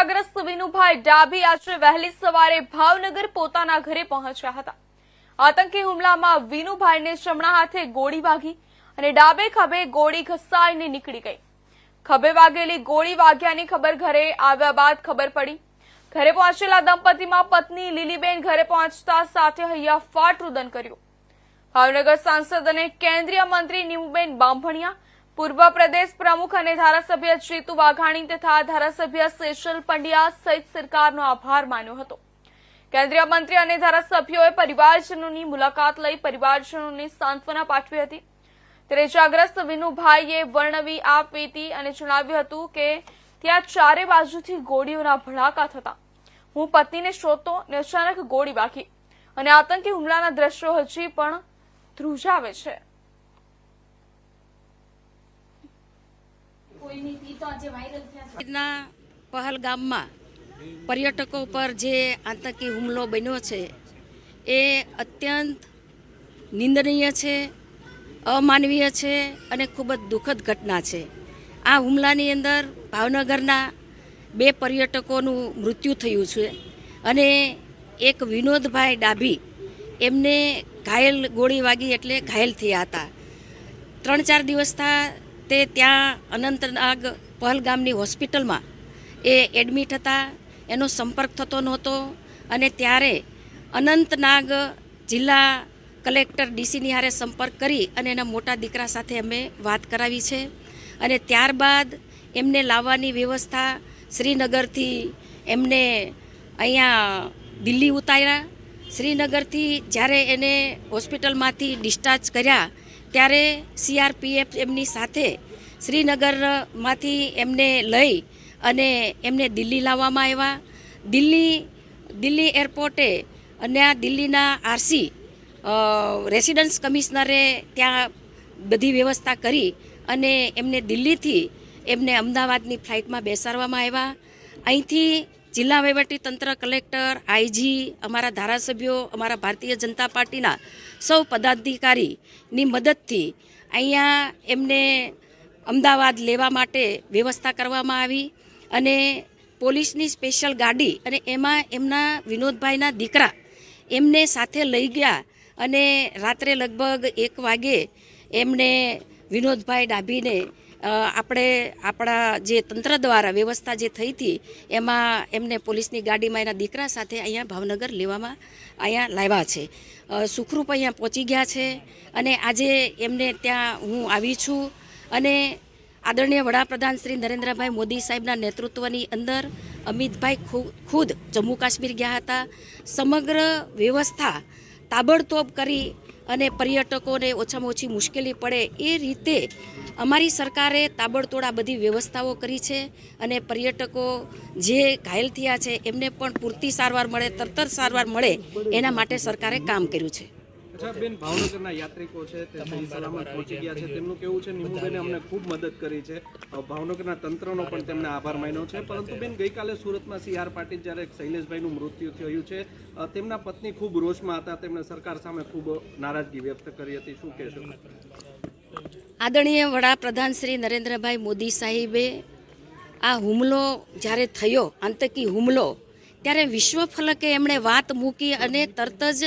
ઇજાગ્રસ્ત વિનુભાઈ ડાભી આજે વહેલી સવારે ભાવનગર પોતાના ઘરે પહોંચ્યા હતા. આતંકી હુમલામાં વિનુભાઈને જમણા હાથે ગોળી વાગી અને ડાબે ખભે ગોળી ઘસાઈને નીકળી ગઈ. ખભે વાગેલી ગોળી વાગ્યાની ખબર ઘરે આવ્યા બાદ ખબર પડી. ઘરે પહોંચેલા દંપતીમાં પત્ની લીલીબેન ઘરે પહોંચતા સાથે હૈયાફાટ રુદન કર્યું. ભાવનગર સાંસદ અને કેન્દ્રીય મંત્રી નીમુબેન બાંભણિયા પૂર્વ પ્રદેશ પ્રમુખ અને ધારાસભ્ય જીતુ વાઘાણી તથા ધારાસભ્ય શેષલ પંડ્યા સહિત સરકારનો આભાર માન્યો હતો. કેન્દ્રીય મંત્રી અને ધારાસભ્યોએ પરિવારજનોની મુલાકાત લઈ પરિવારજનોને સાંત્વના પાઠવી હતી. ત્યારે ઇજાગ્રસ્ત વિનુભાઈએ વર્ણવી આપી હતી અને જણાવ્યું હતું કે ત્યાં ચારે બાજુથી ગોળીઓના ભડાકા થતા. હું પત્નીને શોધતો અને અચાનક ગોળી વાગી. અને આતંકી હુમલાના દ્રશ્યો હજી પણ ધ્રુજાવે છે. ના પહલગામમાં પર્યટકો પર જે આતંકી હુમલો બન્યો છે, એ અત્યંત નિંદનીય છે, અમાનવીય છે અને ખૂબ જ દુઃખદ ઘટના છે. આ હુમલાની અંદર ભાવનગરના બે પર્યટકોનું મૃત્યુ થયું છે અને એક વિનોદભાઈ ડાભી એમને ઘાયલ ગોળી વાગી એટલે ઘાયલ થયા હતા. ત્રણ ચાર દિવસ થા તે ત્યાં અનંતનાગ પહલગામની હોસ્પિટલમાં એ એડમિટ હતા. એનો સંપર્ક થતો નહોતો અને ત્યારે અનંતનાગ જિલ્લા કલેક્ટર ડીસીની હારે સંપર્ક કરી અને એના મોટા દીકરા સાથે અમે વાત કરાવી છે. અને ત્યારબાદ એમને લાવવાની વ્યવસ્થા શ્રીનગરથી એમને અહીંયા દિલ્હી ઉતાર્યા. શ્રીનગરથી જ્યારે એને હોસ્પિટલમાંથી ડિસ્ચાર્જ કર્યા ત્યારે સીઆરપીએફ એમની સાથે શ્રીનગરમાંથી એમને લઈ અને એમને દિલ્હી લાવવામાં આવ્યા. દિલ્હી દિલ્હી એરપોર્ટે અને આ દિલ્હીના આરસી રેસિડન્સ કમિશનરે ત્યાં બધી વ્યવસ્થા કરી અને એમને દિલ્હીથી એમને અમદાવાદની ફ્લાઇટમાં બેસાડવામાં આવ્યા. અહીંથી જિલ્લા વહીવટી તંત્ર કલેક્ટર આઈજી અમારા ધારાસભ્યો, અમારા ભારતીય જનતા પાર્ટીના સૌ પદાધિકારીની મદદથી અહીંયા એમને અમદાવાદ લેવા માટે વ્યવસ્થા કરવામાં આવી અને પોલીસની સ્પેશિયલ ગાડી અને એમાં એમના વિનોદભાઈના દીકરા એમને સાથે લઈ ગયા અને રાત્રે લગભગ એક વાગે એમને વિનોદભાઈ ડાભીને આપણે આપણા જે તંત્ર દ્વારા વ્યવસ્થા જે થઈ હતી, એમાં એમને પોલીસની ગાડીમાં એના દીકરા સાથે અહીંયા ભાવનગર લેવામાં અહીંયા લાવ્યા છે. સુખરૂપ અહીંયા પહોંચી ગયા છે અને આજે એમને ત્યાં હું આવી છું અને આદરણીય વડાપ્રધાન શ્રી નરેન્દ્રભાઈ મોદી સાહેબના નેતૃત્વની અંદર અમિતભાઈ ખુદ જમ્મુ કાશ્મીર ગયા હતા. સમગ્ર વ્યવસ્થા તાબડતોબ કરી અને પર્યટકોને ઓછામાં ઓછી મુશ્કેલી પડે એ રીતે અમારી સરકારે તાબડતોડ આ બધી વ્યવસ્થાઓ કરી છે અને પર્યટકો જે ઘાયલ થયા છે, એમને પણ પૂરતી સારવાર મળે તરત સારવાર મળે, એના માટે સરકારે કામ કર્યું છે. બેન ભાવનગરના યાત્રિકો છે તે સહી સલામત પહોંચી ગયા છે. તેમનું કેવું છે નિમુબેને અમને ખૂબ મદદ કરી છે. ભાવનગરના તંત્રનો પણ તેમને આભાર માન્યો છે. પરંતુ બેન ગઈકાલે સુરતમાં સી આર પાટીલ જ્યારે શૈલેષભાઈનું મૃત્યુ થયું છે તેમના પત્ની ખૂબ રોષમાં હતા. તેમણે સરકાર સામે ખૂબ નારાજગી વ્યક્ત કરી હતી. શું કહેશો? આદરણીય વડાપ્રધાન શ્રી નરેન્દ્રભાઈ મોદી સાહેબે આ હુમલો જ્યારે થયો આતંકી હુમલો ત્યારે વિશ્વ ફલકે એમણે વાત મૂકી અને તરત જ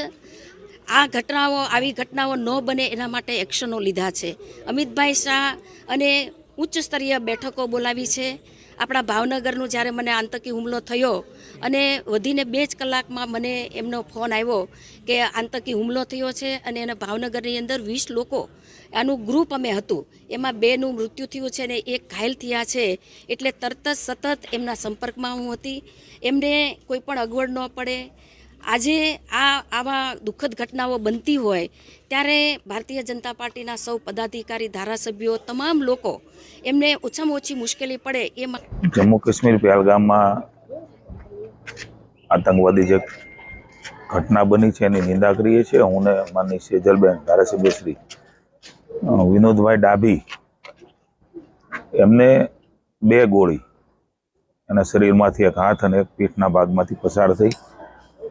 આ ઘટનાઓ, આવી ઘટનાઓ ન બને એના માટે એક્શનો લીધા છે. અમિતભાઈ શાહ અને ઉચ્ચ સ્તરીય બેઠકો બોલાવી છે. આપણા ભાવનગરનું જ્યારે મને આતંકી હુમલો થયો અને વધીને બે જ કલાકમાં મને એમનો ફોન આવ્યો કે આતંકી હુમલો થયો છે અને એના ભાવનગરની અંદર વીસ લોકો આનું ગ્રુપ અમે હતું. એમાં બેનું મૃત્યુ થયું છે અને એક ઘાયલ થયા છે. એટલે તરત જ સતત એમના સંપર્કમાં હું હતી. એમને કોઈ પણ અગવડ ન પડે. આજે આ આવા દુઃખદ ઘટનાઓ બનતી હોય, ત્યારે ભારતીય જનતા પાર્ટીના સૌ પદાધિકારી, ધારાસભ્યો, તમામ લોકો એમને ઓછામાં ઓછી મુશ્કેલી પડે એ જમ્મુ કાશ્મીર પહેલગામમાં આતંકવાદી જે ઘટના બની છે એની નિંદા કરીએ છીએ. હું ને માની સેજલબેન, ધારાસભ્ય શ્રી વિનોદભાઈ ડાભી એમને બે ગોળી એના શરીરમાંથી એક હાથ અને એક પીઠના ભાગમાંથી પસાર થઈ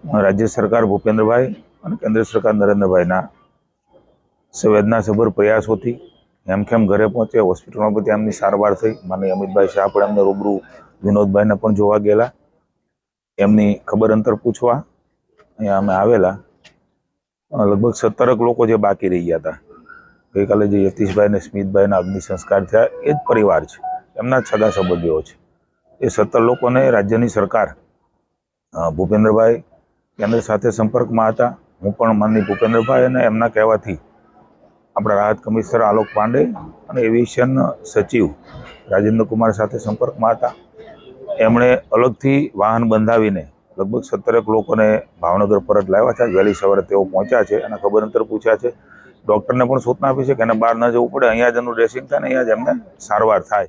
રાજ્ય સરકાર ભૂપેન્દ્રભાઈ અને કેન્દ્ર સરકાર નરેન્દ્રભાઈના સંવેદનાસભર પ્રયાસોથી હેમખેમ ઘરે પહોંચ્યા, હોસ્પિટલમાં પણ એમની સારવાર થઈ. માનનીય અમિતભાઈ શાહ પણ એમને રૂબરૂ વિનોદભાઈને પણ જોવા ગયેલા. એમની ખબર અંતર પૂછવા અહીંયા અમે આવેલા. લગભગ સત્તરક લોકો જે બાકી રહી ગયા હતા. ગઈકાલે જે યતીશભાઈ ને સ્મિતભાઈના અગ્નિ સંસ્કાર થયા, એ જ પરિવાર છે. એમના સગા સંબંધીઓ છે. એ સત્તર લોકોને રાજ્યની સરકાર ભૂપેન્દ્રભાઈ કેન્દ્ર સાથે સંપર્કમાં હતા. હું પણ માનની ભૂપેન્દ્રભાઈ અને એમના કહેવાથી આપણા રાહત કમિશનર આલોક પાંડે અને એવિએશન સચિવ રાજેન્દ્ર કુમાર સાથે સંપર્કમાં હતા. એમણે અલગથી વાહન બંધાવીને લગભગ સત્તરેક લોકોને ભાવનગર પરત લાવ્યા છે વહેલી સવારે તેઓ પહોંચ્યા છે અને ખબર અંતર પૂછ્યા છે. ડૉક્ટરને પણ સૂચના આપી છે કે એને બહાર ન જવું પડે. અહીંયા જ એનું ડ્રેસિંગ થાય ને અહીંયા જ એમને સારવાર થાય.